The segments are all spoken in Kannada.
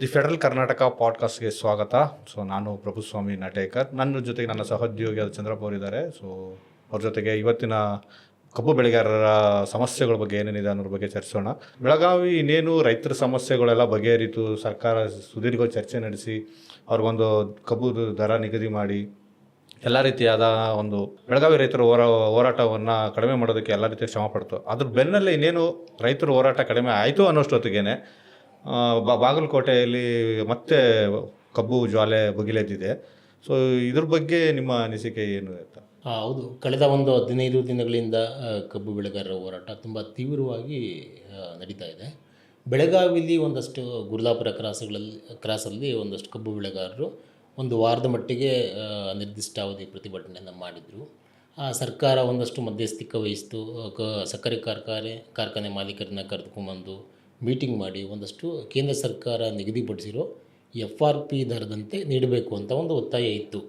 ದಿ ಫೆಡರಲ್ ಕರ್ನಾಟಕ ಪಾಡ್ಕಾಸ್ಟ್ಗೆ ಸ್ವಾಗತ. ಸೊ, ನಾನು ಪ್ರಭುಸ್ವಾಮಿ ನಟೇಕರ್. ನನ್ನ ಜೊತೆಗೆ ನನ್ನ ಸಹೋದ್ಯೋಗಿ ಚಂದ್ರಪ್ಪ ಅವರಿದ್ದಾರೆ. ಸೊ, ಅವ್ರ ಜೊತೆಗೆ ಇವತ್ತಿನ ಕಬ್ಬು ಬೆಳೆಗಾರರ ಸಮಸ್ಯೆಗಳ ಬಗ್ಗೆ ಏನೇನಿದೆ ಅನ್ನೋದ್ರ ಬಗ್ಗೆ ಚರ್ಚಿಸೋಣ. ಬೆಳಗಾವಿ ಇನ್ನೇನು ರೈತರ ಸಮಸ್ಯೆಗಳೆಲ್ಲ ಬಗೆಹರಿತು, ಸರ್ಕಾರ ಸುದೀರ್ಘ ಚರ್ಚೆ ನಡೆಸಿ, ಅವ್ರಿಗೊಂದು ಕಬ್ಬು ದರ ನಿಗದಿ ಮಾಡಿ, ಎಲ್ಲ ರೀತಿಯಾದ ಒಂದು ಬೆಳಗಾವಿ ರೈತರ ಹೋರಾ, ಹೋರಾಟವನ್ನು ಕಡಿಮೆ ಮಾಡೋದಕ್ಕೆ ಎಲ್ಲ ರೀತಿಯ ಶ್ರಮ ಪಡ್ತು. ಅದ್ರ ಬೆನ್ನಲ್ಲೇ ಇನ್ನೇನು ರೈತರ ಹೋರಾಟ ಕಡಿಮೆ ಆಯಿತು ಅನ್ನೋಷ್ಟೊತ್ತಿಗೆ ಬಾಗಲಕೋಟೆಯಲ್ಲಿ ಮತ್ತೆ ಕಬ್ಬು ಜ್ವಾಲೆ ಬಗಿಲೆದ್ದಿದೆ. ಸೊ ಇದ್ರ ಬಗ್ಗೆ ನಿಮ್ಮ ಅನಿಸಿಕೆ ಏನು ಆ, ಹೌದು. ಕಳೆದ ಒಂದು ಹದಿನೈದು ದಿನಗಳಿಂದ ಕಬ್ಬು ಬೆಳೆಗಾರರ ಹೋರಾಟ ತುಂಬ ತೀವ್ರವಾಗಿ ನಡೀತಾ ಇದೆ. ಬೆಳಗಾವಿಲಿ ಒಂದಷ್ಟು ಗುರುಲಾಪುರ ಕ್ರಾಸ್ಗಳಲ್ಲಿ ಕ್ರಾಸಲ್ಲಿ ಒಂದಷ್ಟು ಕಬ್ಬು ಬೆಳೆಗಾರರು ಒಂದು ವಾರದ ಮಟ್ಟಿಗೆ ನಿರ್ದಿಷ್ಟ ನಿರ್ದಿಷ್ಟಾವಧಿ ಪ್ರತಿಭಟನೆಯನ್ನು ಮಾಡಿದರು. ಆ ಸರ್ಕಾರ ಒಂದಷ್ಟು ಮಧ್ಯಸ್ಥಿಕೆ ವಹಿಸಿತು ಕ ಸಕ್ಕರೆ ಕಾರ್ಖಾನೆ ಕಾರ್ಖಾನೆ ಮಾಲೀಕರನ್ನ ಕರೆದುಕೊಂಬಂದು ಮೀಟಿಂಗ್ ಮಾಡಿ ಒಂದಷ್ಟು ಕೇಂದ್ರ ಸರ್ಕಾರ ನಿಗದಿಪಡಿಸಿರೋ ಎಫ್ ಆರ್ ಪಿ ದರದಂತೆ ನೀಡಬೇಕು ಅಂತ ಒಂದು ಒತ್ತಾಯ ಇತ್ತು.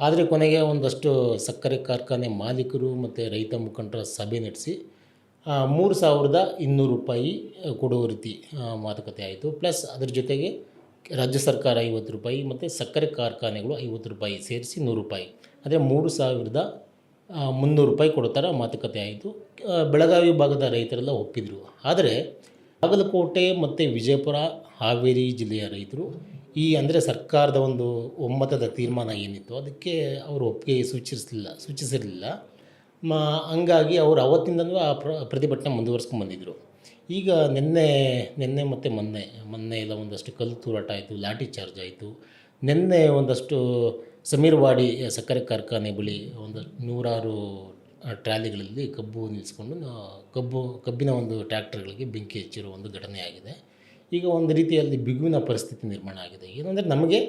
ಆದರೆ ಕೊನೆಗೆ ಒಂದಷ್ಟು ಸಕ್ಕರೆ ಕಾರ್ಖಾನೆ ಮಾಲೀಕರು ಮತ್ತು ರೈತ ಮುಖಂಡರ ಸಭೆ ನಡೆಸಿ ಮೂರು ಸಾವಿರದ ಇನ್ನೂರು ರೂಪಾಯಿ ಕೊಡೋ ರೀತಿ ಮಾತುಕತೆ ಆಯಿತು. ಪ್ಲಸ್ ಅದರ ಜೊತೆಗೆ ರಾಜ್ಯ ಸರ್ಕಾರ ಐವತ್ತು ರೂಪಾಯಿ ಮತ್ತು ಸಕ್ಕರೆ ಕಾರ್ಖಾನೆಗಳು ಐವತ್ತು ರೂಪಾಯಿ ಸೇರಿಸಿ ನೂರು ರೂಪಾಯಿ. ಅಂದರೆ ಮೂರು ಸಾವಿರದ ಮುನ್ನೂರು ರೂಪಾಯಿ ಕೊಡೋ ಥರ ಮಾತುಕತೆ ಆಯಿತು. ಬೆಳಗಾವಿ ಭಾಗದ ರೈತರೆಲ್ಲ ಒಪ್ಪಿದರು. ಆದರೆ ಬಾಗಲಕೋಟೆ ಮತ್ತು ವಿಜಯಪುರ, ಹಾವೇರಿ ಜಿಲ್ಲೆಯ ರೈತರು ಈ ಅಂದರೆ ಸರ್ಕಾರದ ಒಂದು ಒಮ್ಮತದ ತೀರ್ಮಾನ ಏನಿತ್ತು? ಅದಕ್ಕೆ ಅವರು ಒಪ್ಪಿಗೆ ಸೂಚಿಸಲಿಲ್ಲ, ಸೂಚಿಸಿರಲಿಲ್ಲ. ಮ, ಹಂಗಾಗಿ ಅವರು ಅವತ್ತಿಂದಲೂ ಆ ಪ್ರ, ಪ್ರತಿಭಟನೆ ಮುಂದುವರ್ಸ್ಕೊಂಡು ಬಂದಿದ್ದರು ಈಗ ನಿನ್ನೆ ನಿನ್ನೆ ಮತ್ತು ಮೊನ್ನೆ ಮೊನ್ನೆ ಎಲ್ಲ ಒಂದಷ್ಟು ಕಲ್ಲು ತೂರಾಟ ಆಯಿತು, ಲಾಠಿ ಚಾರ್ಜ್ ಆಯಿತು. ನಿನ್ನೆ ಒಂದಷ್ಟು ಸಮೀರ್ವಾಡಿ ಸಕ್ಕರೆ ಕಾರ್ಖಾನೆ ಬಳಿ ಒಂದು ನೂರಾರು ಟ್ರಾಲಿಗಳಲ್ಲಿ ಕಬ್ಬು ನಿಲ್ಲಿಸ್ಕೊಂಡು ಕಬ್ಬು, ಕಬ್ಬಿನ ಒಂದು ಟ್ರ್ಯಾಕ್ಟರ್ಗಳಿಗೆ ಬೆಂಕಿ ಹಚ್ಚಿರೋ ಒಂದು ಘಟನೆ ಆಗಿದೆ. ಈಗ ಒಂದು ರೀತಿಯಲ್ಲಿ ಬಿಗುವಿನ ಪರಿಸ್ಥಿತಿ ನಿರ್ಮಾಣ ಆಗಿದೆ. ಏನಂದರೆ ನಮಗೆ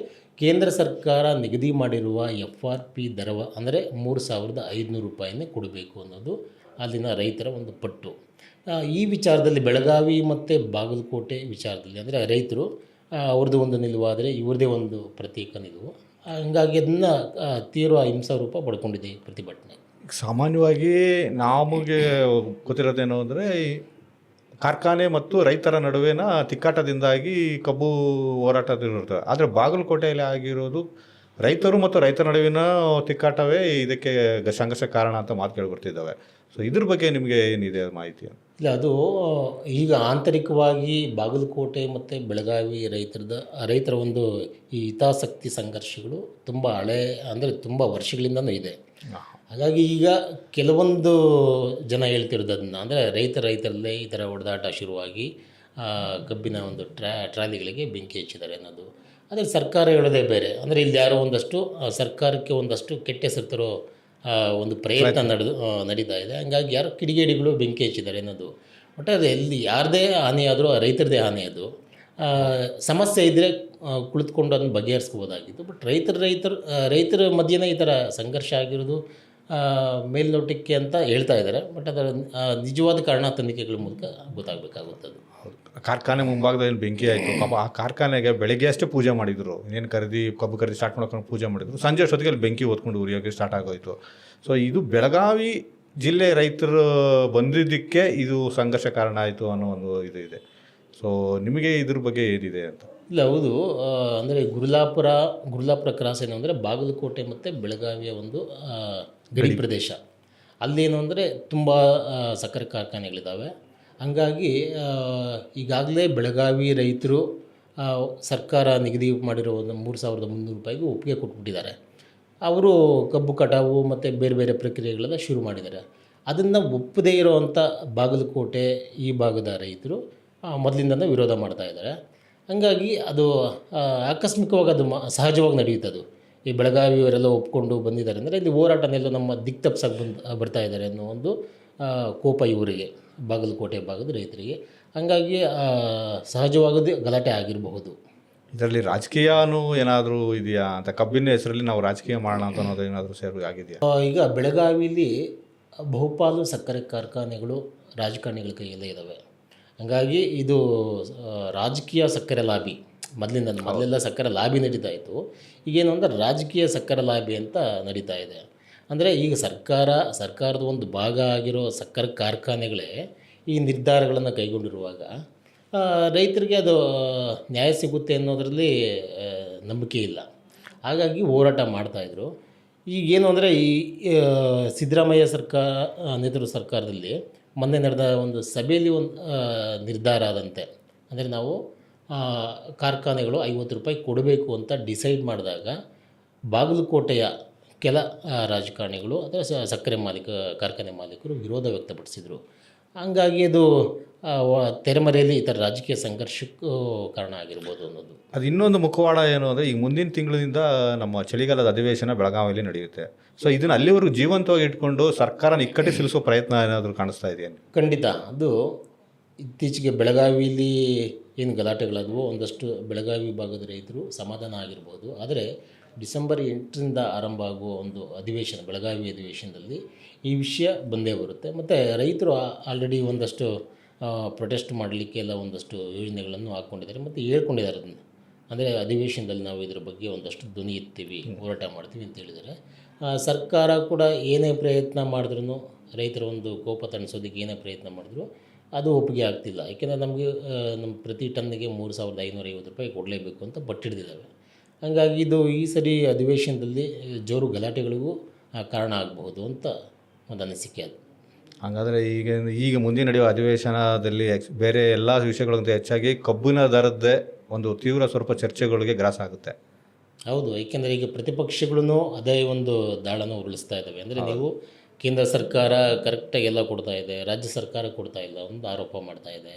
ಕೇಂದ್ರ ಸರ್ಕಾರ ನಿಗದಿ ಮಾಡಿರುವ ಎಫ್ ಆರ್ ಪಿ ದರವ ಅಂದರೆ ಮೂರು ಸಾವಿರದ ಐದುನೂರು ರೂಪಾಯಿನೇ ಕೊಡಬೇಕು ಅನ್ನೋದು ಅಲ್ಲಿನ ರೈತರ ಒಂದು ಪಟ್ಟು. ಈ ವಿಚಾರದಲ್ಲಿ ಬೆಳಗಾವಿ ಮತ್ತು ಬಾಗಲಕೋಟೆ ವಿಚಾರದಲ್ಲಿ ಅಂದರೆ ರೈತರು ಅವ್ರದ್ದು ಒಂದು ನಿಲುವಾದರೆ ಇವ್ರದ್ದೇ ಒಂದು ಪ್ರತ್ಯೇಕ ನಿಲುವು. ಹಂಗಾಗಿ ಅದನ್ನು ತೀವ್ರ ಹಿಂಸಾರೂಪ ಪಡ್ಕೊಂಡಿದೆ ಪ್ರತಿಭಟನೆ. ಸಾಮಾನ್ಯವಾಗಿ ನಮಗೆ ಗೊತ್ತಿರೋದೇನು ಅಂದರೆ ಕಾರ್ಖಾನೆ ಮತ್ತು ರೈತರ ನಡುವಿನ ತಿಕ್ಕಾಟದಿಂದಾಗಿ ಕಬ್ಬು ಹೋರಾಟದಿರುತ್ತೆ ಆದರೆ ಬಾಗಲಕೋಟೆಯಲ್ಲಿ ಆಗಿರೋದು ರೈತರು ಮತ್ತು ರೈತರ ನಡುವಿನ ತಿಕ್ಕಾಟವೇ ಇದಕ್ಕೆ ಸಂಘರ್ಷ ಕಾರಣ ಅಂತ ಮಾತು ಕೇಳಿಬರ್ತಿದ್ದಾವೆ ಸೊ ಇದ್ರ ಬಗ್ಗೆ ನಿಮಗೆ ಏನಿದೆ ಮಾಹಿತಿ? ಇಲ್ಲ ಅದು ಈಗ ಆಂತರಿಕವಾಗಿ ಬಾಗಲಕೋಟೆ ಮತ್ತು ಬೆಳಗಾವಿ ರೈತರದ ರೈತರ ಒಂದು ಈ ಹಿತಾಸಕ್ತಿ ಸಂಘರ್ಷಗಳು ತುಂಬ ಹಳೆ ಅಂದರೆ ತುಂಬ ವರ್ಷಗಳಿಂದನೂ ಇದೆ. ಹಾಗಾಗಿ ಈಗ ಕೆಲವೊಂದು ಜನ ಹೇಳ್ತಿರೋದು ಅದನ್ನು ಅಂದರೆ ರೈತ ರೈತರಲ್ಲೇ ಈ ಥರ ಹೊಡೆದಾಟ ಶುರುವಾಗಿ ಕಬ್ಬಿನ ಒಂದು ಟ್ರಾ ಟ್ರಾಲಿಗಳಿಗೆ ಬೆಂಕಿ ಹಚ್ಚಿದ್ದಾರೆ ಅನ್ನೋದು. ಆದರೆ ಸರ್ಕಾರ ಹೇಳೋದೇ ಬೇರೆ. ಅಂದರೆ ಇಲ್ಲಿ ಯಾರೋ ಒಂದಷ್ಟು ಸರ್ಕಾರಕ್ಕೆ ಒಂದಷ್ಟು ಕೆಟ್ಟ ಹೆಸರು ತರೋ ಒಂದು ಪ್ರಯತ್ನ ನಡೆದು ನಡೀತಾ ಇದೆ. ಹಂಗಾಗಿ ಯಾರೋ ಕಿಡಿಗೇಡಿಗಳು ಬೆಂಕಿ ಹಚ್ಚಿದ್ದಾರೆ ಅನ್ನೋದು. ಒಟ್ಟಾರೆ ಎಲ್ಲಿ ಯಾರದೇ ಹಾನಿ ಆದರೂ ಆ ರೈತರದೇ ಹಾನಿ ಅದು. ಸಮಸ್ಯೆ ಇದ್ದರೆ ಕುಳಿತುಕೊಂಡು ಅದನ್ನು ಬಗೆಹರಿಸ್ಕೋಬೋದಾಗಿತ್ತು. ಬಟ್ ರೈತರ ರೈತರು ರೈತರ ಮಧ್ಯೆನೇ ಈ ಥರ ಸಂಘರ್ಷ ಆಗಿರೋದು. ಮೇಲ್ನೋಟಕ್ಕೆ ಅಂತ ಹೇಳ್ತಾ ಇದ್ದಾರೆ. ಬಟ್ ಅದರ ನಿಜವಾದ ಕಾರಣ ತನಿಖೆಗಳ ಮೂಲಕ ಗೊತ್ತಾಗಬೇಕಾಗುವಂಥದ್ದು. ಕಾರ್ಖಾನೆ ಮುಂಭಾಗದಲ್ಲಿ ಬೆಂಕಿ ಆಯಿತು. ಪಾಪ ಆ ಕಾರ್ಖಾನೆಗೆ ಬೆಳಗ್ಗೆ ಅಷ್ಟೇ ಪೂಜೆ ಮಾಡಿದರು. ಏನು ಖರೀದಿ ಕಬ್ಬು ಖರೀದಿ ಸ್ಟಾರ್ಟ್ ಮಾಡ್ಕೊಂಡು ಪೂಜೆ ಮಾಡಿದರು. ಸಂಜೆ ಅಷ್ಟೊತ್ತಿಗೆ ಅಲ್ಲಿ ಬೆಂಕಿ ಓದ್ಕೊಂಡು ಉರಿಯೋಕ್ಕೆ ಸ್ಟಾರ್ಟ್ ಆಗೋಯಿತು. ಸೊ ಇದು ಬೆಳಗಾವಿ ಜಿಲ್ಲೆ ರೈತರು ಬಂದಿದ್ದಕ್ಕೆ ಇದು ಸಂಘರ್ಷ ಕಾರಣ ಆಯಿತು ಅನ್ನೋ ಒಂದು ಇದು ಇದೆ. ಸೊ ನಿಮಗೆ ಇದ್ರ ಬಗ್ಗೆ ಏನಿದೆ ಅಂತ? ಇಲ್ಲ ಹೌದು. ಅಂದರೆ ಗುರುಲಾಪುರ ಗುರುಲಾಪುರ ಕ್ರಾಸ್ ಏನು ಅಂದರೆ ಬಾಗಲಕೋಟೆ ಮತ್ತು ಬೆಳಗಾವಿಯ ಒಂದು ಗಡಿ ಪ್ರದೇಶ. ಅಲ್ಲೇನು ಅಂದರೆ ತುಂಬ ಸಕ್ಕರೆ ಕಾರ್ಖಾನೆಗಳಿದ್ದಾವೆ ಹಂಗಾಗಿ ಈಗಾಗಲೇ ಬೆಳಗಾವಿ ರೈತರು ಸರ್ಕಾರ ನಿಗದಿ ಮಾಡಿರೋ ಒಂದು ಮೂರು ಸಾವಿರದ ಮುನ್ನೂರು ರೂಪಾಯಿಗೂ ಒಪ್ಪಿಗೆ ಕೊಟ್ಬಿಟ್ಟಿದ್ದಾರೆ. ಅವರು ಕಬ್ಬು ಕಟಾವು ಮತ್ತು ಬೇರೆ ಬೇರೆ ಪ್ರಕ್ರಿಯೆಗಳೆಲ್ಲ ಶುರು ಮಾಡಿದ್ದಾರೆ. ಅದನ್ನು ಒಪ್ಪದೇ ಇರೋವಂಥ ಬಾಗಲಕೋಟೆ ಈ ಭಾಗದ ರೈತರು ಮೊದಲಿಂದನೇ ವಿರೋಧ ಮಾಡ್ತಾ ಇದ್ದಾರೆ. ಹಂಗಾಗಿ ಅದು ಆಕಸ್ಮಿಕವಾಗಿ ಅದು ಮ ಸಹಜವಾಗಿ ನಡೆಯುತ್ತದು ಅದು. ಈ ಬೆಳಗಾವಿಯವರೆಲ್ಲ ಒಪ್ಕೊಂಡು ಬಂದಿದ್ದಾರೆ. ಅಂದರೆ ಇಲ್ಲಿ ಹೋರಾಟನೆಲ್ಲ ನಮ್ಮ ದಿಕ್ ತಪ್ಸಕ್ಕೆ ಬಂದು ಬರ್ತಾ ಇದ್ದಾರೆ ಅನ್ನೋ ಒಂದು ಕೋಪ ಇವರಿಗೆ ಬಾಗಲಕೋಟೆ ಭಾಗದ ರೈತರಿಗೆ. ಹಂಗಾಗಿ ಸಹಜವಾಗದೆ ಸಹಜವಾಗದೇ ಗಲಾಟೆ ಆಗಿರಬಹುದು. ಇದರಲ್ಲಿ ರಾಜಕೀಯನೂ ಏನಾದರೂ ಇದೆಯಾ? ಅಂತ ಕಬ್ಬಿನ ಹೆಸರಲ್ಲಿ ನಾವು ರಾಜಕೀಯ ಮಾಡೋಣ ಅಂತ ಅನ್ನೋದು ಏನಾದರೂ ಸೇರಿ ಆಗಿದೆಯಾ? ಈಗ ಬೆಳಗಾವಿಯಲ್ಲಿ ಬಹುಪಾಲು ಸಕ್ಕರೆ ಕಾರ್ಖಾನೆಗಳು ರಾಜಕಾರಣಿಗಳ ಕೈಯಲ್ಲೇ ಇದ್ದಾವೆ ಹಂಗಾಗಿ ಇದು ರಾಜಕೀಯ ಸಕ್ಕರೆ ಲಾಬಿ. ಮೊದಲಿಂದ ಮೊದಲೆಲ್ಲ ಸಕ್ಕರೆ ಲಾಬಿ ನಡೀತಾ ಇತ್ತು. ಈಗೇನು ಅಂದರೆ ರಾಜಕೀಯ ಸಕ್ಕರೆ ಲಾಬಿ ಅಂತ ನಡೀತಾ ಇದೆ. ಅಂದರೆ ಈಗ ಸರ್ಕಾರ ಸರ್ಕಾರದ ಒಂದು ಭಾಗ ಆಗಿರೋ ಸಕ್ಕರೆ ಕಾರ್ಖಾನೆಗಳೇ ಈ ನಿರ್ಧಾರಗಳನ್ನು ಕೈಗೊಂಡಿರುವಾಗ ರೈತರಿಗೆ ಅದು ನ್ಯಾಯ ಸಿಗುತ್ತೆ ಅನ್ನೋದರಲ್ಲಿ ನಂಬಿಕೆ ಇಲ್ಲ. ಹಾಗಾಗಿ ಹೋರಾಟ ಮಾಡ್ತಾಯಿದ್ರು ಈಗೇನು ಅಂದರೆ ಈ ಸಿದ್ದರಾಮಯ್ಯ ಸರ್ಕಾರ ನೇತೃತ್ವ ಸರ್ಕಾರದಲ್ಲಿ ಮೊನ್ನೆ ನಡೆದ ಒಂದು ಸಭೆಯಲ್ಲಿ ಒಂದು ನಿರ್ಧಾರ ಆದಂತೆ. ಅಂದರೆ ನಾವು ಕಾರ್ಖಾನೆಗಳು ಐವತ್ತು ರೂಪಾಯಿ ಕೊಡಬೇಕು ಅಂತ ಡಿಸೈಡ್ ಮಾಡಿದಾಗ ಬಾಗಲಕೋಟೆಯ ಕೆಲ ರಾಜಕಾರಣಿಗಳು ಅಥವಾ ಸಕ್ಕರೆ ಮಾಲೀಕ ಕಾರ್ಖಾನೆ ಮಾಲೀಕರು ವಿರೋಧ ವ್ಯಕ್ತಪಡಿಸಿದರು. ಹಂಗಾಗಿ ಅದು ತೆರೆಮರೆಯಲ್ಲಿ ಈ ಥರ ರಾಜಕೀಯ ಸಂಘರ್ಷಕ್ಕೂ ಕಾರಣ ಆಗಿರ್ಬೋದು ಅನ್ನೋದು. ಅದು ಇನ್ನೊಂದು ಮುಖವಾಡ ಏನು ಅಂದರೆ ಈಗ ಮುಂದಿನ ತಿಂಗಳಿಂದ ನಮ್ಮ ಚಳಿಗಾಲದ ಅಧಿವೇಶನ ಬೆಳಗಾವಿಯಲ್ಲಿ ನಡೆಯುತ್ತೆ. ಸೊ ಇದನ್ನು ಅಲ್ಲಿವರೆಗೂ ಜೀವಂತವಾಗಿ ಇಟ್ಕೊಂಡು ಸರ್ಕಾರ ನಿಕ್ಕಟ್ಟಿಸಿಲಿಸುವ ಪ್ರಯತ್ನ ಏನಾದರೂ ಕಾಣಿಸ್ತಾ ಇದೆಯೇ? ಖಂಡಿತ. ಅದು ಇತ್ತೀಚೆಗೆ ಬೆಳಗಾವಿಯಲ್ಲಿ ಏನು ಗಲಾಟೆಗಳಾದವು ಒಂದಷ್ಟು ಬೆಳಗಾವಿ ಭಾಗದ ರೈತರು ಸಮಾಧಾನ ಆಗಿರ್ಬೋದು. ಆದರೆ ಡಿಸೆಂಬರ್ ಎಂಟರಿಂದ ಆರಂಭ ಆಗುವ ಒಂದು ಅಧಿವೇಶನ, ಬೆಳಗಾವಿ ಅಧಿವೇಶನದಲ್ಲಿ ಈ ವಿಷಯ ಬಂದೇ ಬರುತ್ತೆ. ಮತ್ತು ರೈತರು ಆಲ್ರೆಡಿ ಒಂದಷ್ಟು ಪ್ರೊಟೆಸ್ಟ್ ಮಾಡಲಿಕ್ಕೆ ಎಲ್ಲ ಒಂದಷ್ಟು ಯೋಜನೆಗಳನ್ನು ಹಾಕ್ಕೊಂಡಿದ್ದಾರೆ. ಮತ್ತು ಹೇಳ್ಕೊಂಡಿದ್ದಾರೆ ಅದನ್ನು. ಅಂದರೆ ಅಧಿವೇಶನದಲ್ಲಿ ನಾವು ಇದರ ಬಗ್ಗೆ ಒಂದಷ್ಟು ಧ್ವನಿ ಎತ್ತೀವಿ, ಹೋರಾಟ ಮಾಡ್ತೀವಿ ಅಂತ ಹೇಳಿದರೆ ಸರ್ಕಾರ ಕೂಡ ಏನೇ ಪ್ರಯತ್ನ ಮಾಡಿದ್ರು ರೈತರ ಒಂದು ಕೋಪ ತಣಿಸೋದಕ್ಕೆ ಏನೇ ಪ್ರಯತ್ನ ಮಾಡಿದ್ರು ಅದು ಒಪ್ಪಿಗೆ ಆಗ್ತಿಲ್ಲ. ಯಾಕೆಂದರೆ ನಮಗೆ ನಮ್ಮ ಪ್ರತಿ ಟನ್ನಿಗೆ ಮೂರು ಸಾವಿರದ ಐನೂರ ಐವತ್ತು ರೂಪಾಯಿ ಕೊಡಲೇಬೇಕು ಅಂತ ಬಟ್ಟಿಡ್ದಿದ್ದಾವೆ ಹಾಗಾಗಿ ಇದು ಈ ಸರಿ ಅಧಿವೇಶನದಲ್ಲಿ ಜೋರು ಗಲಾಟೆಗಳಿಗೂ ಕಾರಣ ಆಗಬಹುದು ಅಂತ ಒಂದು ಅನಿಸಿಕೆ ಅದು. ಹಾಗಾದರೆ ಈಗ ಈಗ ಮುಂದೆ ನಡೆಯುವ ಅಧಿವೇಶನದಲ್ಲಿ ಬೇರೆ ಎಲ್ಲ ವಿಷಯಗಳಿಗಿಂತ ಹೆಚ್ಚಾಗಿ ಕಬ್ಬಿನ ದರದ್ದೇ ಒಂದು ತೀವ್ರ ಸ್ವಲ್ಪ ಚರ್ಚೆಗಳಿಗೆ ಗ್ರಾಸ ಆಗುತ್ತೆ. ಹೌದು. ಏಕೆಂದರೆ ಈಗ ಪ್ರತಿಪಕ್ಷಗಳೂ ಅದೇ ಒಂದು ದಾಳನ ಉರುಳಿಸ್ತಾ ಇದ್ದಾವೆ. ಅಂದರೆ ನೀವು ಕೇಂದ್ರ ಸರ್ಕಾರ ಕರೆಕ್ಟಾಗಿ ಎಲ್ಲ ಕೊಡ್ತಾ ಇದೆ, ರಾಜ್ಯ ಸರ್ಕಾರ ಕೊಡ್ತಾ ಇಲ್ಲ, ಒಂದು ಆರೋಪ ಮಾಡ್ತಾ ಇದೆ.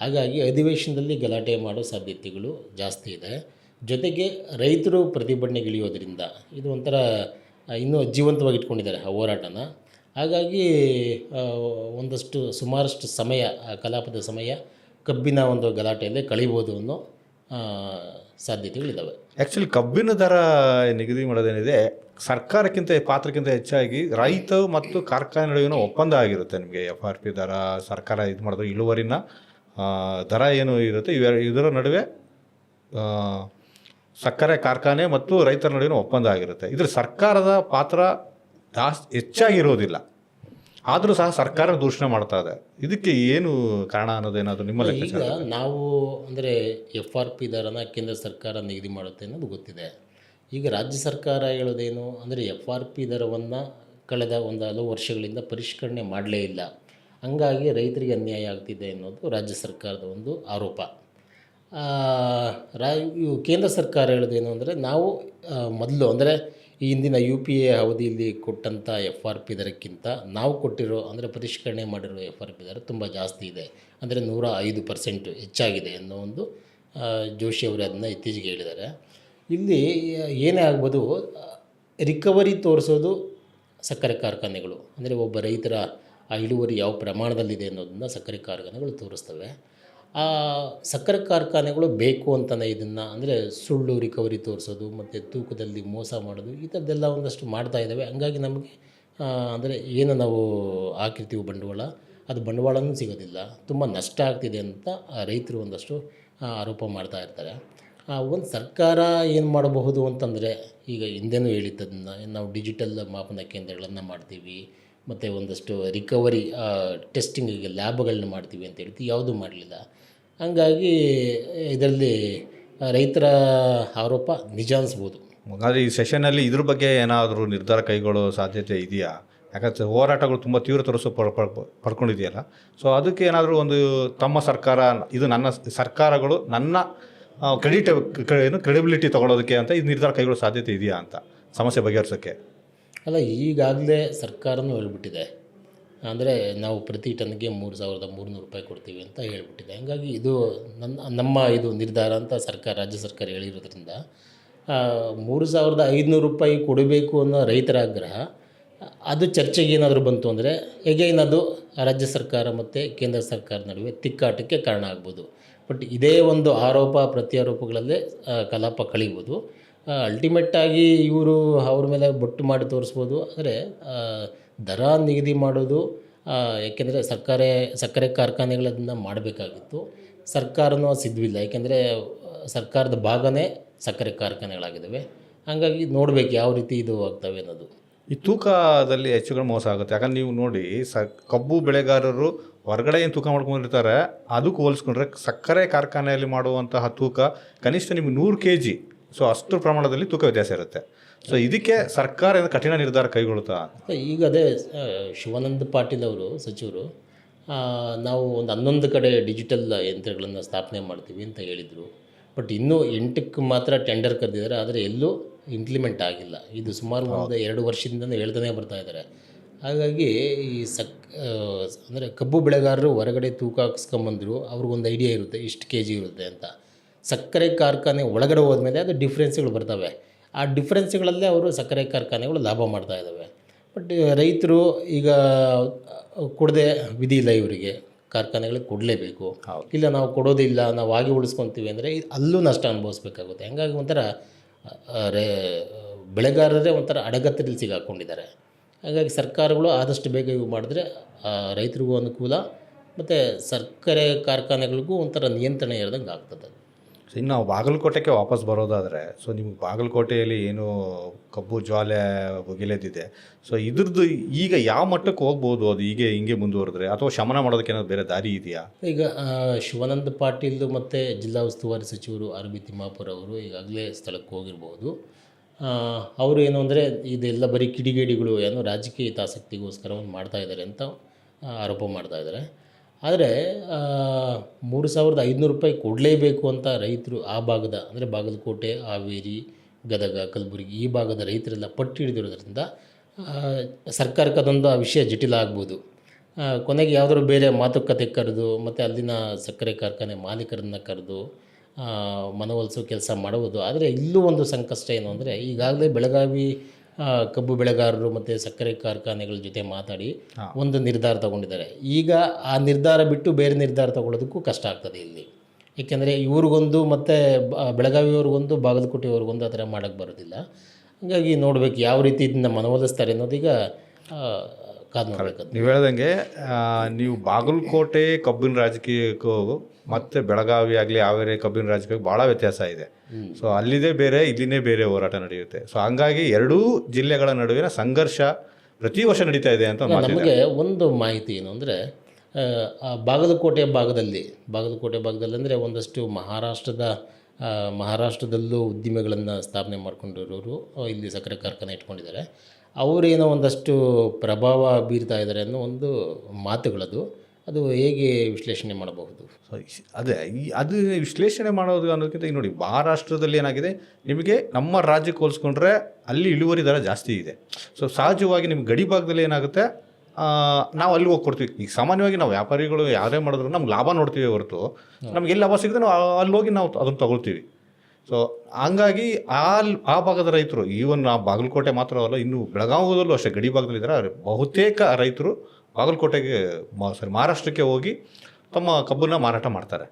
ಹಾಗಾಗಿ ಅಧಿವೇಶನದಲ್ಲಿ ಗಲಾಟೆ ಮಾಡೋ ಸಾಧ್ಯತೆಗಳು ಜಾಸ್ತಿ ಇದೆ. ಜೊತೆಗೆ ರೈತರು ಪ್ರತಿಭಟನೆಗಿಳಿಯೋದ್ರಿಂದ ಇದು ಒಂಥರ ಇನ್ನೂ ಜೀವಂತವಾಗಿ ಇಟ್ಕೊಂಡಿದ್ದಾರೆ ಆ ಹೋರಾಟನ. ಹಾಗಾಗಿ ಒಂದಷ್ಟು ಸುಮಾರಷ್ಟು ಸಮಯ ಕಲಾಪದ ಸಮಯ ಕಬ್ಬಿನ ಒಂದು ಗಲಾಟೆಯಲ್ಲೇ ಕಳೀಬೋದು ಅನ್ನೋ ಸಾಧ್ಯತೆಗಳಿದ್ದಾವೆ ಆ್ಯಕ್ಚುಲಿ ಕಬ್ಬಿನ ದರ ನಿಗದಿ ಮಾಡೋದೇನಿದೆ, ಸರ್ಕಾರಕ್ಕಿಂತ ಪಾತ್ರಕ್ಕಿಂತ ಹೆಚ್ಚಾಗಿ ರೈತ ಮತ್ತು ಕಾರ್ಖಾನೆ ನಡುವಿನ ಒಪ್ಪಂದ ಆಗಿರುತ್ತೆ ನಿಮಗೆ ಎಫ್ ಆರ್ ಪಿ ದರ, ಸರ್ಕಾರ ಇದು ಮಾಡಿದ್ರೆ ಇಳುವರಿನ ದರ ಏನು ಇರುತ್ತೆ ಇದರ ನಡುವೆ ಸಕ್ಕರೆ ಕಾರ್ಖಾನೆ ಮತ್ತು ರೈತರ ನಡುವಿನ ಒಪ್ಪಂದ ಆಗಿರುತ್ತೆ. ಇದ್ರ ಸರ್ಕಾರದ ಪಾತ್ರ ಜಾಸ್ತಿ ಹೆಚ್ಚಾಗಿರೋದಿಲ್ಲ. ಆದರೂ ಸಹ ಸರ್ಕಾರ ದೂಷಣೆ ಮಾಡ್ತಾ ಇದೆ. ಇದಕ್ಕೆ ಏನು ಕಾರಣ ಅನ್ನೋದೇನಾದರೂ ನಿಮ್ಮ ಈಗ ಲೆಕ್ಕಾಚಾರ? ನಾವು ಅಂದರೆ ಎಫ್ ಆರ್ ಪಿ ದರನ ಕೇಂದ್ರ ಸರ್ಕಾರ ನಿಗದಿ ಮಾಡುತ್ತೆ ಅನ್ನೋದು ಗೊತ್ತಿದೆ. ಈಗ ರಾಜ್ಯ ಸರ್ಕಾರ ಹೇಳೋದೇನು ಅಂದರೆ ಎಫ್ ಆರ್ ಪಿ ದರವನ್ನು ಕಳೆದ ಒಂದು ಹಲವು ವರ್ಷಗಳಿಂದ ಪರಿಷ್ಕರಣೆ ಮಾಡಲೇ ಇಲ್ಲ. ಹಂಗಾಗಿ ರೈತರಿಗೆ ಅನ್ಯಾಯ ಆಗ್ತಿದೆ ಅನ್ನೋದು ರಾಜ್ಯ ಸರ್ಕಾರದ ಒಂದು ಆರೋಪ. ಆ, ರಾ ಇವು ಕೇಂದ್ರ ಸರ್ಕಾರ ಹೇಳೋದೇನು ಅಂದರೆ ನಾವು ಮೊದಲು ಅಂದರೆ ಈ ಹಿಂದಿನ ಯು ಪಿ ಎ ಅವಧಿಯಲ್ಲಿ ಕೊಟ್ಟಂಥ ಎಫ್ ಆರ್ ಪಿ ದರಕ್ಕಿಂತ ನಾವು ಕೊಟ್ಟಿರೋ, ಅಂದರೆ ಪರಿಷ್ಕರಣೆ ಮಾಡಿರೋ ಎಫ್ ಆರ್ ಪಿ ದರ ತುಂಬ ಜಾಸ್ತಿ ಇದೆ. ಅಂದರೆ ನೂರ ಐದು ಪರ್ಸೆಂಟ್ ಹೆಚ್ಚಾಗಿದೆ ಅನ್ನೋ ಒಂದು ಜೋಶಿ ಅವರು ಅದನ್ನು ಇತ್ತೀಚೆಗೆ ಹೇಳಿದ್ದಾರೆ. ಇಲ್ಲಿ ಏನೇ ಆಗ್ಬೋದು, ರಿಕವರಿ ತೋರಿಸೋದು ಸಕ್ಕರೆ ಕಾರ್ಖಾನೆಗಳು. ಅಂದರೆ ಒಬ್ಬ ರೈತರ ಆ ಇಳುವರಿ ಯಾವ ಪ್ರಮಾಣದಲ್ಲಿದೆ ಅನ್ನೋದನ್ನ ಸಕ್ಕರೆ ಕಾರ್ಖಾನೆಗಳು ತೋರಿಸ್ತವೆ. ಆ ಸಕ್ಕರೆ ಕಾರ್ಖಾನೆಗಳು ಬೇಕು ಅಂತಲೇ ಇದನ್ನು, ಅಂದರೆ ಸುಳ್ಳು ರಿಕವರಿ ತೋರಿಸೋದು, ಮತ್ತು ತೂಕದಲ್ಲಿ ಮೋಸ ಮಾಡೋದು, ಈ ಥರದ್ದೆಲ್ಲ ಒಂದಷ್ಟು ಮಾಡ್ತಾ ಇದ್ದಾವೆ ಹಂಗಾಗಿ ನಮಗೆ ಅಂದರೆ ಏನು ನಾವು ಹಾಕಿರ್ತೀವಿ ಬಂಡವಾಳ, ಅದು ಬಂಡವಾಳನೂ ಸಿಗೋದಿಲ್ಲ. ತುಂಬ ನಷ್ಟ ಆಗ್ತಿದೆ ಅಂತ ರೈತರು ಒಂದಷ್ಟು ಆರೋಪ ಮಾಡ್ತಾ ಇರ್ತಾರೆ. ಒಂದು ಸರ್ಕಾರ ಏನು ಮಾಡಬಹುದು ಅಂತಂದರೆ, ಈಗ ಹಿಂದೆನೂ ಹೇಳಿದ್ದನ್ನು, ನಾವು ಡಿಜಿಟಲ್ ಮಾಪನ ಕೇಂದ್ರಗಳನ್ನು ಮಾಡ್ತೀವಿ, ಮತ್ತು ಒಂದಷ್ಟು ರಿಕವರಿ ಟೆಸ್ಟಿಂಗಿಗೆ ಲ್ಯಾಬ್ಗಳನ್ನ ಮಾಡ್ತೀವಿ ಅಂತ ಹೇಳ್ತೀವಿ. ಯಾವುದೂ ಮಾಡಲಿಲ್ಲ. ಹಂಗಾಗಿ ಇದರಲ್ಲಿ ರೈತರ ಆರೋಪ ನಿಜ ಅನಿಸ್ಬೋದು ಹಾಗಾದ್ರೆ ಈ ಸೆಷನಲ್ಲಿ ಇದ್ರ ಬಗ್ಗೆ ಏನಾದರೂ ನಿರ್ಧಾರ ಕೈಗೊಳ್ಳೋ ಸಾಧ್ಯತೆ ಇದೆಯಾ? ಯಾಕಂದರೆ ಹೋರಾಟಗಳು ತುಂಬ ತೀವ್ರ ತೋರಿಸೋ ಪಡ್ ಪಡ್- ಪಡ್ಕೊಂಡಿದೆಯಲ್ಲ. ಸೊ ಅದಕ್ಕೆ ಏನಾದರೂ ಒಂದು ತಮ್ಮ ಸರ್ಕಾರ ಇದು ನನ್ನ ಸರ್ಕಾರಗಳು ನನ್ನ ಕ್ರೆಡಿಟ್ ಏನು ಕ್ರೆಡಿಬಿಲಿಟಿ ತೊಗೊಳೋದಕ್ಕೆ ಅಂತ ಇದು ನಿರ್ಧಾರ ಕೈಗೊಳ್ಳೋ ಸಾಧ್ಯತೆ ಇದೆಯಾ ಅಂತ ಸಮಸ್ಯೆ ಬಗೆಹರಿಸೋಕ್ಕೆ? ಅಲ್ಲ ಈಗಾಗಲೇ ಸರ್ಕಾರನೂ ಹೇಳ್ಬಿಟ್ಟಿದೆ. ಅಂದರೆ ನಾವು ಪ್ರತಿ ಟನ್ಗೆ ಮೂರು ಸಾವಿರದ ಮೂರುನೂರು ರೂಪಾಯಿ ಕೊಡ್ತೀವಿ ಅಂತ ಹೇಳಿಬಿಟ್ಟಿದೆ. ಹಾಗಾಗಿ ಇದು ನನ್ನ ನಮ್ಮ ಇದು ನಿರ್ಧಾರ ಅಂತ ಸರ್ಕಾರ, ರಾಜ್ಯ ಸರ್ಕಾರ ಹೇಳಿರೋದ್ರಿಂದ ಮೂರು ಸಾವಿರದ ಐದುನೂರು ರೂಪಾಯಿ ಕೊಡಬೇಕು ಅನ್ನೋ ರೈತರ ಆಗ್ರಹ, ಅದು ಚರ್ಚೆಗೆ ಏನಾದರೂ ಬಂತು ಅಂದರೆ ಎಗೈನ್ ಅದು ರಾಜ್ಯ ಸರ್ಕಾರ ಮತ್ತು ಕೇಂದ್ರ ಸರ್ಕಾರ ನಡುವೆ ತಿಕ್ಕಾಟಕ್ಕೆ ಕಾರಣ ಆಗ್ಬೋದು. ಬಟ್ ಇದೇ ಒಂದು ಆರೋಪ, ಪ್ರತ್ಯಾರೋಪಗಳಲ್ಲೇ ಕಲಾಪ ಕಳೀಬೋದು. ಅಲ್ಟಿಮೇಟಾಗಿ ಇವರು ಅವ್ರ ಮೇಲೆ ಬೊಟ್ಟು ಮಾಡಿ ತೋರಿಸ್ಬೋದು. ಆದರೆ ದರ ನಿಗದಿ ಮಾಡೋದು ಏಕೆಂದರೆ ಸರ್ಕಾರಿ, ಸಕ್ಕರೆ ಕಾರ್ಖಾನೆಗಳನ್ನ ಮಾಡಬೇಕಾಗಿತ್ತು. ಸರ್ಕಾರನೂ ಸಿದ್ಧವಿಲ್ಲ ಯಾಕೆಂದರೆ, ಸರ್ಕಾರದ ಭಾಗನೇ ಸಕ್ಕರೆ ಕಾರ್ಖಾನೆಗಳಾಗಿದ್ದಾವೆ. ಹಾಗಾಗಿ ನೋಡಬೇಕು ಯಾವ ರೀತಿ ಇದು ಆಗ್ತವೆ ಅನ್ನೋದು. ಈ ತೂಕದಲ್ಲಿ ಹೆಚ್ಚುಗಳು ಮೋಸ ಆಗುತ್ತೆ. ಯಾಕಂದ್ರೆ ನೀವು ನೋಡಿ ಸ ಕಬ್ಬು ಬೆಳೆಗಾರರು ಹೊರಗಡೆ ಏನು ತೂಕ ಮಾಡ್ಕೊಂಡಿರ್ತಾರೆ ಅದಕ್ಕೆ ಹೋಲಿಸ್ಕೊಂಡ್ರೆ ಸಕ್ಕರೆ ಕಾರ್ಖಾನೆಯಲ್ಲಿ ಮಾಡುವಂತಹ ತೂಕ ಕನಿಷ್ಠ ನಿಮಗೆ ನೂರು ಕೆ ಜಿ ಸೊ ಅಷ್ಟು ಪ್ರಮಾಣದಲ್ಲಿ ತೂಕ ವ್ಯತ್ಯಾಸ ಇರುತ್ತೆ. ಸೊ ಇದಕ್ಕೆ ಸರ್ಕಾರ ಏನು ಕಠಿಣ ನಿರ್ಧಾರ ಕೈಗೊಳ್ತಾ ಈಗ ಅದೇ ಶಿವಾನಂದ ಪಾಟೀಲ್ ಅವರು ಸಚಿವರು ನಾವು ಒಂದು ಹನ್ನೊಂದು ಕಡೆ ಡಿಜಿಟಲ್ ಯಂತ್ರಗಳನ್ನು ಸ್ಥಾಪನೆ ಮಾಡ್ತೀವಿ ಅಂತ ಹೇಳಿದರು. ಬಟ್ ಇನ್ನೂ ಎಂಟಕ್ಕೆ ಮಾತ್ರ ಟೆಂಡರ್ ಕರೆದಿದ್ದಾರೆ. ಆದರೆ ಎಲ್ಲೂ ಇಂಪ್ಲಿಮೆಂಟ್ ಆಗಿಲ್ಲ. ಇದು ಸುಮಾರು ಒಂದು ಎರಡು ವರ್ಷದಿಂದ ಹೇಳ್ತಾನೆ ಬರ್ತಾ ಇದ್ದಾರೆ. ಹಾಗಾಗಿ ಈ ಸಕ್ ಅಂದರೆ ಕಬ್ಬು ಬೆಳೆಗಾರರು ಹೊರಗಡೆ ತೂಕ ಹಾಕ್ಸ್ಕೊಂಬಂದರು ಅವ್ರಿಗೊಂದು ಐಡಿಯಾ ಇರುತ್ತೆ ಇಷ್ಟು ಕೆ ಜಿ ಇರುತ್ತೆ ಅಂತ. ಸಕ್ಕರೆ ಕಾರ್ಖಾನೆ ಒಳಗಡೆ ಹೋದ್ಮೇಲೆ ಅದು ಡಿಫ್ರೆನ್ಸ್ಗಳು ಬರ್ತವೆ. ಆ ಡಿಫ್ರೆನ್ಸ್ಗಳಲ್ಲೇ ಅವರು ಸಕ್ಕರೆ ಕಾರ್ಖಾನೆಗಳು ಲಾಭ ಮಾಡ್ತಾ ಇದ್ದಾವೆ ಬಟ್ ರೈತರು ಈಗ ಕೊಡದೆ ವಿಧಿ ಇಲ್ಲ ಇವರಿಗೆ. ಕಾರ್ಖಾನೆಗಳಿಗೆ ಕೊಡಲೇಬೇಕು. ಇಲ್ಲ ನಾವು ಕೊಡೋದಿಲ್ಲ ನಾವು ಆಗಿ ಉಳಿಸ್ಕೊತೀವಿ ಅಂದರೆ ಅಲ್ಲೂ ನಷ್ಟ ಅನುಭವಿಸ್ಬೇಕಾಗುತ್ತೆ. ಹಂಗಾಗಿ ಒಂಥರ ರೇ ಬೆಳೆಗಾರರೇ ಒಂಥರ ಅಡಗತ್ತಲ್ಲಿ ಸಿಗಾಕೊಂಡಿದ್ದಾರೆ. ಹಾಗಾಗಿ ಸರ್ಕಾರಗಳು ಆದಷ್ಟು ಬೇಗ ಇವು ಮಾಡಿದ್ರೆ ರೈತರಿಗೂ ಅನುಕೂಲ ಮತ್ತು ಸಕ್ಕರೆ ಕಾರ್ಖಾನೆಗಳಿಗೂ ಒಂಥರ ನಿಯಂತ್ರಣ ಇರದಂಗೆ ಆಗ್ತದೆ. ಇನ್ನು ನಾವು ಬಾಗಲಕೋಟೆಗೆ ವಾಪಸ್ ಬರೋದಾದರೆ ಸೊ ನಿಮ್ಗೆ ಬಾಗಲಕೋಟೆಯಲ್ಲಿ ಏನು ಕಬ್ಬು ಜ್ವಾಲೆ ಬುಗಿಲೆದಿದೆ ಸೊ ಇದ್ರದ್ದು ಈಗ ಯಾವ ಮಟ್ಟಕ್ಕೆ ಹೋಗ್ಬೋದು ಅದು ಹೀಗೆ ಹಿಂಗೆ ಮುಂದುವರೆದ್ರೆ? ಅಥವಾ ಶಮನ ಮಾಡೋದಕ್ಕೆ ಏನಾದ್ರು ಬೇರೆ ದಾರಿ ಇದೆಯಾ? ಈಗ ಶಿವಾನಂದ ಪಾಟೀಲ್ ಮತ್ತು ಜಿಲ್ಲಾ ಉಸ್ತುವಾರಿ ಸಚಿವರು ಆರ್ ಬಿ ತಿಮ್ಮಾಪುರ ಅವರು ಈಗಾಗಲೇ ಸ್ಥಳಕ್ಕೆ ಹೋಗಿರ್ಬೋದು. ಅವರು ಏನು ಅಂದರೆ ಇದೆಲ್ಲ ಬರೀ ಕಿಡಿಗೇಡಿಗಳು, ಏನು ರಾಜಕೀಯ ಹಿತಾಸಕ್ತಿಗೋಸ್ಕರ ಒಂದು ಮಾಡ್ತಾ ಇದ್ದಾರೆ ಅಂತ ಆರೋಪ ಮಾಡ್ತಾ ಇದ್ದಾರೆ. ಆದರೆ ಮೂರು ಸಾವಿರದ ಐದುನೂರು ರೂಪಾಯಿ ಕೊಡಲೇಬೇಕು ಅಂತ ರೈತರು ಆ ಭಾಗದ, ಅಂದರೆ ಬಾಗಲಕೋಟೆ, ಹಾವೇರಿ, ಗದಗ, ಕಲಬುರಗಿ ಈ ಭಾಗದ ರೈತರೆಲ್ಲ ಪಟ್ಟು ಹಿಡಿದಿರೋದ್ರಿಂದ ಸರ್ಕಾರಕ್ಕೆ ಅದೊಂದು ಆ ವಿಷಯ ಜಟಿಲ ಆಗ್ಬೋದು. ಕೊನೆಗೆ ಯಾವುದಾದ್ರು ಬೇರೆ ಮಾತುಕತೆ ಕರೆದು, ಮತ್ತು ಅಲ್ಲಿನ ಸಕ್ಕರೆ ಕಾರ್ಖಾನೆ ಮಾಲೀಕರನ್ನು ಕರೆದು ಮನವೊಲಿಸೋ ಕೆಲಸ ಮಾಡುವುದು. ಆದರೆ ಇಲ್ಲೂ ಒಂದು ಸಂಕಷ್ಟ ಏನು ಅಂದರೆ, ಈಗಾಗಲೇ ಬೆಳಗಾವಿ ಕಬ್ಬು ಬೆಳೆಗಾರರು ಮತ್ತು ಸಕ್ಕರೆ ಕಾರ್ಖಾನೆಗಳ ಜೊತೆ ಮಾತಾಡಿ ಒಂದು ನಿರ್ಧಾರ ತಗೊಂಡಿದ್ದಾರೆ. ಈಗ ಆ ನಿರ್ಧಾರ ಬಿಟ್ಟು ಬೇರೆ ನಿರ್ಧಾರ ತಗೊಳ್ಳೋದಕ್ಕೂ ಕಷ್ಟ ಆಗ್ತದೆ ಇಲ್ಲಿ. ಏಕೆಂದರೆ ಇವ್ರಿಗೊಂದು ಮತ್ತು ಬೆಳಗಾವಿಯವ್ರಿಗೊಂದು ಬಾಗಲಕೋಟೆಯವ್ರಿಗೊಂದು ಆ ಥರ ಮಾಡೋಕ್ಕೆ ಬರೋದಿಲ್ಲ. ಹಾಗಾಗಿ ನೋಡಬೇಕು ಯಾವ ರೀತಿ ಇದನ್ನ ಮನವೊಲಿಸ್ತಾರೆ ಅನ್ನೋದೀಗ ಕಾದು ನೋಡಬೇಕು ನೀವು ಹೇಳ್ದಂಗೆ ನೀವು ಬಾಗಲಕೋಟೆ ಕಬ್ಬಿನ ರಾಜಕೀಯಕ್ಕೂ ಮತ್ತು ಬೆಳಗಾವಿ ಆಗಲಿ ಹಾವೇರಿ ಕಬ್ಬಿನ ರಾಜಕೀಯಕ್ಕೆ ಭಾಳ ವ್ಯತ್ಯಾಸ ಇದೆ. ಸೊ ಅಲ್ಲಿದೆ ಬೇರೆ ಇಲ್ಲಿನೇ ಬೇರೆ ಹೋರಾಟ ನಡೆಯುತ್ತೆ. ಸೊ ಹಂಗಾಗಿ ಎರಡೂ ಜಿಲ್ಲೆಗಳ ನಡುವಿನ ಸಂಘರ್ಷ ಪ್ರತಿ ವರ್ಷ ನಡೀತಾ ಇದೆ ಅಂತ ನಮಗೆ ಒಂದು ಮಾಹಿತಿ ಏನು ಅಂದರೆ ಬಾಗಲಕೋಟೆ ಭಾಗದಲ್ಲಿ ಬಾಗಲಕೋಟೆ ಭಾಗದಲ್ಲಿ ಅಂದರೆ ಒಂದಷ್ಟು ಮಹಾರಾಷ್ಟ್ರದ ಮಹಾರಾಷ್ಟ್ರದಲ್ಲೂ ಉದ್ದಿಮೆಗಳನ್ನು ಸ್ಥಾಪನೆ ಮಾಡ್ಕೊಂಡಿರೋರು ಇಲ್ಲಿ ಸಕ್ಕರೆ ಕಾರ್ಖಾನೆ ಇಟ್ಕೊಂಡಿದ್ದಾರೆ. ಅವರೇನೋ ಒಂದಷ್ಟು ಪ್ರಭಾವ ಬೀರ್ತಾ ಇದ್ದಾರೆ ಅನ್ನೋ ಒಂದು ಮಾತುಗಳದು. ಅದು ಹೇಗೆ ವಿಶ್ಲೇಷಣೆ ಮಾಡಬಹುದು? ಅದೇ ಅದು ವಿಶ್ಲೇಷಣೆ ಮಾಡೋದು ಅನ್ನೋದಕ್ಕಿಂತ ನೋಡಿ, ಮಹಾರಾಷ್ಟ್ರದಲ್ಲಿ ಏನಾಗಿದೆ, ನಿಮಗೆ ನಮ್ಮ ರಾಜ್ಯಕ್ಕೆ ಹೋಲಿಸ್ಕೊಂಡ್ರೆ ಅಲ್ಲಿ ಇಳುವರಿ ದರ ಜಾಸ್ತಿ ಇದೆ. ಸೊ ಸಹಜವಾಗಿ ನಿಮ್ಗೆ ಗಡಿ ಭಾಗದಲ್ಲಿ ಏನಾಗುತ್ತೆ ನಾವು ಅಲ್ಲಿ ಹೋಗಿ ಕೊಡ್ತೀವಿ ಈಗ ಸಾಮಾನ್ಯವಾಗಿ ನಾವು ವ್ಯಾಪಾರಿಗಳು ಯಾರೇ ಮಾಡಿದ್ರು ನಮ್ಗೆ ಲಾಭ ನೋಡ್ತೀವಿ ಹೊರತು, ನಮ್ಗೆ ಎಲ್ಲಿ ಲಾಭ ಸಿಗುತ್ತೆ ನಾವು ಅಲ್ಲಿ ಹೋಗಿ ನಾವು ಅದನ್ನು ತಗೊಳ್ತೀವಿ. ಸೊ ಹಂಗಾಗಿ ಆ ಆ ಭಾಗದ ರೈತರು, ಈವನ್ ಆ ಬಾಗಲಕೋಟೆ ಮಾತ್ರ ಅಲ್ಲ ಇನ್ನು ಬೆಳಗಾವಿದಲ್ಲೂ ಅಷ್ಟೇ ಗಡಿ ಭಾಗದಲ್ಲಿ ಇದ್ದಾರೆ, ಬಹುತೇಕ ರೈತರು ಬಾಗಲಕೋಟೆಗೆ ಸಾರಿ ಮಹಾರಾಷ್ಟ್ರಕ್ಕೆ ಹೋಗಿ ತಮ್ಮ ಕಬ್ಬನ್ನ ಮಾರಾಟ ಮಾಡ್ತಾರೆ.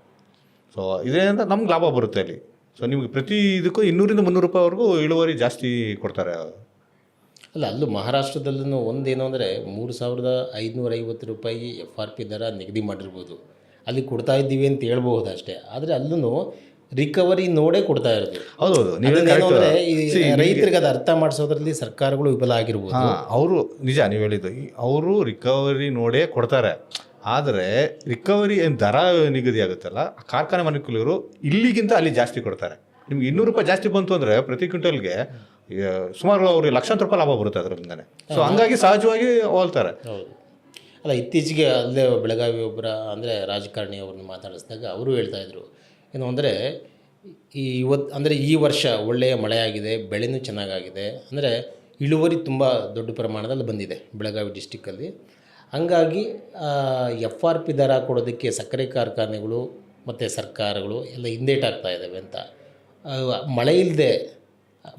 ಸೊ ಇದರಿಂದ ನಮ್ಗೆ ಲಾಭ ಬರುತ್ತೆ ಅಲ್ಲಿ. ಸೊ ನಿಮಗೆ ಪ್ರತಿ ಇದಕ್ಕೂ ಇನ್ನೂರಿಂದ ಮುನ್ನೂರು ರೂಪಾಯಿವರೆಗೂ ಇಳುವರಿ ಜಾಸ್ತಿ ಕೊಡ್ತಾರೆ. ಅಲ್ಲ, ಅಲ್ಲೂ ಮಹಾರಾಷ್ಟ್ರದಲ್ಲೂ ಒಂದೇನು ಅಂದರೆ ಮೂರು ಸಾವಿರದ ಐದುನೂರ ಐವತ್ತು ರೂಪಾಯಿ ಎಫ್ ಆರ್ ಪಿ ದರ ನಿಗದಿ ಮಾಡಿರ್ಬೋದು. ಅಲ್ಲಿ ಕೊಡ್ತಾ ಇದ್ದೀವಿ ಅಂತ ಹೇಳ್ಬೋದು ಅಷ್ಟೇ ಆದರೆ ಅಲ್ಲೂ ರಿಕವರಿ ನೋಡೇ ಕೊಡ್ತಾ ಇರೋದು ಹೌದು ರೈತರಿಗೆ ಅದು ಅರ್ಥ ಮಾಡಿಸೋದ್ರಲ್ಲಿ ಸರ್ಕಾರಗಳು ವಿಫಲ ಆಗಿರ್ಬೋದು. ಅವರು ನಿಜ ನೀವು ಹೇಳಿದ್ದು. ಅವರು ರಿಕವರಿ ನೋಡೇ ಕೊಡ್ತಾರೆ. ಆದರೆ ರಿಕವರಿ ಏನು ದರ ನಿಗದಿ ಆಗುತ್ತಲ್ಲ ಕಾರ್ಖಾನೆ ಮಾಲೀಕರು ಇಲ್ಲಿಗಿಂತ ಅಲ್ಲಿ ಜಾಸ್ತಿ ಕೊಡ್ತಾರೆ. ನಿಮ್ಗೆ ಇನ್ನೂರು ರೂಪಾಯಿ ಜಾಸ್ತಿ ಬಂತು ಅಂದರೆ ಪ್ರತಿ ಕ್ವಿಂಟಲ್ಗೆ ಸುಮಾರು ಅವ್ರಿಗೆ ಲಕ್ಷಾಂತರ ರೂಪಾಯಿ ಲಾಭ ಬರುತ್ತೆ ಅದರಿಂದನೇ ಸೊ ಹಂಗಾಗಿ ಸಹಜವಾಗಿ ಹೋಲ್ತಾರೆ. ಅಲ್ಲ ಇತ್ತೀಚೆಗೆ ಅಲ್ಲೇ ಬೆಳಗಾವಿ ಒಬ್ಬರ ಅಂದರೆ ರಾಜಕಾರಣಿ ಅವ್ರನ್ನ ಮಾತಾಡಿಸಿದಾಗ ಅವರು ಹೇಳ್ತಾ ಇದ್ರು ಏನು ಅಂದರೆ ಈ ಇವತ್ತು ಅಂದರೆ ಈ ವರ್ಷ ಒಳ್ಳೆಯ ಮಳೆಯಾಗಿದೆ, ಬೆಳೆನೂ ಚೆನ್ನಾಗಾಗಿದೆ. ಅಂದರೆ ಇಳುವರಿ ತುಂಬ ದೊಡ್ಡ ಪ್ರಮಾಣದಲ್ಲಿ ಬಂದಿದೆ ಬೆಳಗಾವಿ ಡಿಸ್ಟಿಕ್ಕಲ್ಲಿ. ಹಂಗಾಗಿ ಎಫ್ ಆರ್ ಪಿ ದರ ಕೊಡೋದಕ್ಕೆ ಸಕ್ಕರೆ ಕಾರ್ಖಾನೆಗಳು ಮತ್ತು ಸರ್ಕಾರಗಳು ಎಲ್ಲ ಹಿಂದೇಟಾಗ್ತಾ ಇದ್ದಾವೆ ಅಂತ. ಮಳೆ ಇಲ್ಲದೆ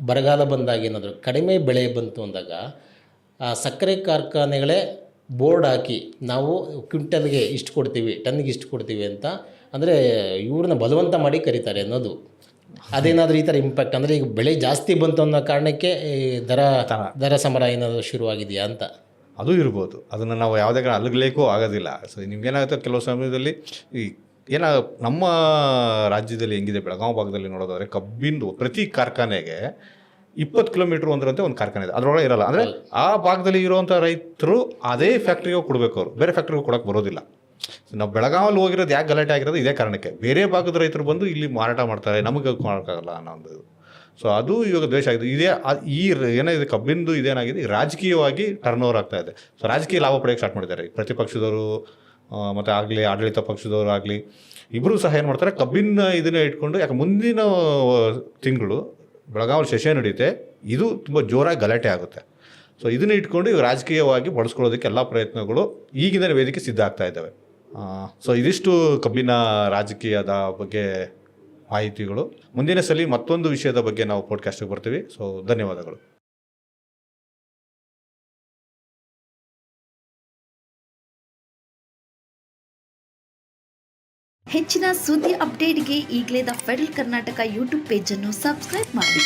ಬರಗಾಲ ಬಂದಾಗ ಏನಾದರೂ ಕಡಿಮೆ ಬೆಳೆ ಬಂತು ಅಂದಾಗ, ಆ, ಸಕ್ಕರೆ ಕಾರ್ಖಾನೆಗಳೇ ಬೋರ್ಡ್ ಹಾಕಿ ನಾವು ಕ್ವಿಂಟಲ್ಗೆ ಇಷ್ಟು ಕೊಡ್ತೀವಿ ಟನ್ಗೆ ಇಷ್ಟು ಕೊಡ್ತೀವಿ ಅಂತ ಅಂದರೆ ಇವ್ರನ್ನ ಬಲವಂತ ಮಾಡಿ ಕರೀತಾರೆ ಅನ್ನೋದು. ಅದೇನಾದರೂ ಈ ಥರ ಇಂಪ್ಯಾಕ್ಟ್ ಅಂದರೆ ಈಗ ಬೆಳೆ ಜಾಸ್ತಿ ಬಂತು ಅನ್ನೋ ಕಾರಣಕ್ಕೆ ಈ ದರ ದರ ಸಮರ ಏನಾದರೂ ಶುರುವಾಗಿದೆಯಾ ಅಂತ? ಅದು ಇರ್ಬೋದು. ಅದನ್ನು ನಾವು ಯಾವುದೇ ಕಾರಣ ಅಲ್ಗಲೇಕೂ ಆಗೋದಿಲ್ಲ. ಸೊ ನಿಮ್ಗೇನಾಗುತ್ತೆ ಕೆಲವು ಸಮಯದಲ್ಲಿ ಈ ಏನ ನಮ್ಮ ರಾಜ್ಯದಲ್ಲಿ ಹೆಂಗಿದೆ ಬೆಳಗಾವಿ ಭಾಗದಲ್ಲಿ ನೋಡೋದಾದ್ರೆ ಕಬ್ಬಿಂದು ಪ್ರತಿ ಕಾರ್ಖಾನೆಗೆ ಇಪ್ಪತ್ತು ಕಿಲೋಮೀಟ್ರ್ ಒಂದರಂತೆ ಒಂದು ಕಾರ್ಖಾನೆ ಇದೆ. ಅದರೊಳಗೆ ಇರಲ್ಲ. ಅಂದರೆ ಆ ಭಾಗದಲ್ಲಿ ಇರುವಂಥ ರೈತರು ಅದೇ ಫ್ಯಾಕ್ಟ್ರಿಗೆ ಕೊಡಬೇಕು ಅವರು. ಬೇರೆ ಫ್ಯಾಕ್ಟ್ರಿಗೆ ಕೊಡೋಕೆ ಬರೋದಿಲ್ಲ. ನಾವು ಬೆಳಗಾವಲ್ಲಿ ಹೋಗಿರೋದು ಯಾಕೆ ಗಲಾಟೆ ಆಗಿರೋದು ಇದೇ ಕಾರಣಕ್ಕೆ. ಬೇರೆ ಭಾಗದ ರೈತರು ಬಂದು ಇಲ್ಲಿ ಮಾರಾಟ ಮಾಡ್ತಾರೆ, ನಮಗೆ ಮಾಡೋಕ್ಕಾಗಲ್ಲ ಅನ್ನೋ ಒಂದು. ಸೊ ಅದು ಇವಾಗ ದ್ವೇಷ ಆಗಿದೆ. ಇದೇ ಈ ಏನಾಗಿದೆ ಕಬ್ಬಿಂದು ಇದೇನಾಗಿದೆ, ರಾಜಕೀಯವಾಗಿ ಟರ್ನ್ ಓವರ್ ಆಗ್ತಾ ಇದೆ. ಸೊ ರಾಜಕೀಯ ಲಾಭ ಪಡೆಯೋಕ್ಕೆ ಸ್ಟಾರ್ಟ್ ಮಾಡಿದ್ದಾರೆ. ಪ್ರತಿಪಕ್ಷದವರು ಮತ್ತು ಮತ್ತೆ ಆಗಲಿ, ಆಡಳಿತ ಪಕ್ಷದವರು ಆಗಲಿ ಇಬ್ಬರು ಸಹ ಏನು ಮಾಡ್ತಾರೆ, ಕಬ್ಬಿನ ಇದನ್ನ ಇಟ್ಕೊಂಡು, ಯಾಕೆ ಮುಂದಿನ ತಿಂಗಳು ಬೆಳಗಾವಿ ಸೆಷನ್ ನಡೆಯುತ್ತೆ ಇದು ತುಂಬ ಜೋರಾಗಿ ಗಲಾಟೆ ಆಗುತ್ತೆ. ಸೊ ಇದನ್ನ ಇಟ್ಕೊಂಡು ಇವಾಗ ರಾಜಕೀಯವಾಗಿ ಬಳಸ್ಕೊಳ್ಳೋದಕ್ಕೆ ಎಲ್ಲ ಪ್ರಯತ್ನಗಳು ಈಗಿನ ವೇದಿಕೆ ಸಿದ್ಧ ಆಗ್ತಾ ಇದ್ದಾವೆ. ಸೊ ಇದಿಷ್ಟು ಕಬ್ಬಿನ ರಾಜಕೀಯದ ಬಗ್ಗೆ ಮಾಹಿತಿಗಳು. ಮುಂದಿನ ಸಲ ಮತ್ತೊಂದು ವಿಷಯದ ಬಗ್ಗೆ ನಾವು ಪಾಡ್ಕಾಸ್ಟ್ಗೆ ಬರ್ತೀವಿ. ಸೊ ಧನ್ಯವಾದಗಳು. ಹೆಚ್ಚಿನ ಸುದ್ದಿ ಅಪ್ಡೇಟ್ಗೆ ಈಗಲೇ ದ ಫೆಡರಲ್ ಕರ್ನಾಟಕ ಯೂಟ್ಯೂಬ್ ಪೇಜನ್ನು ಸಬ್ಸ್ಕ್ರೈಬ್ ಮಾಡಿ.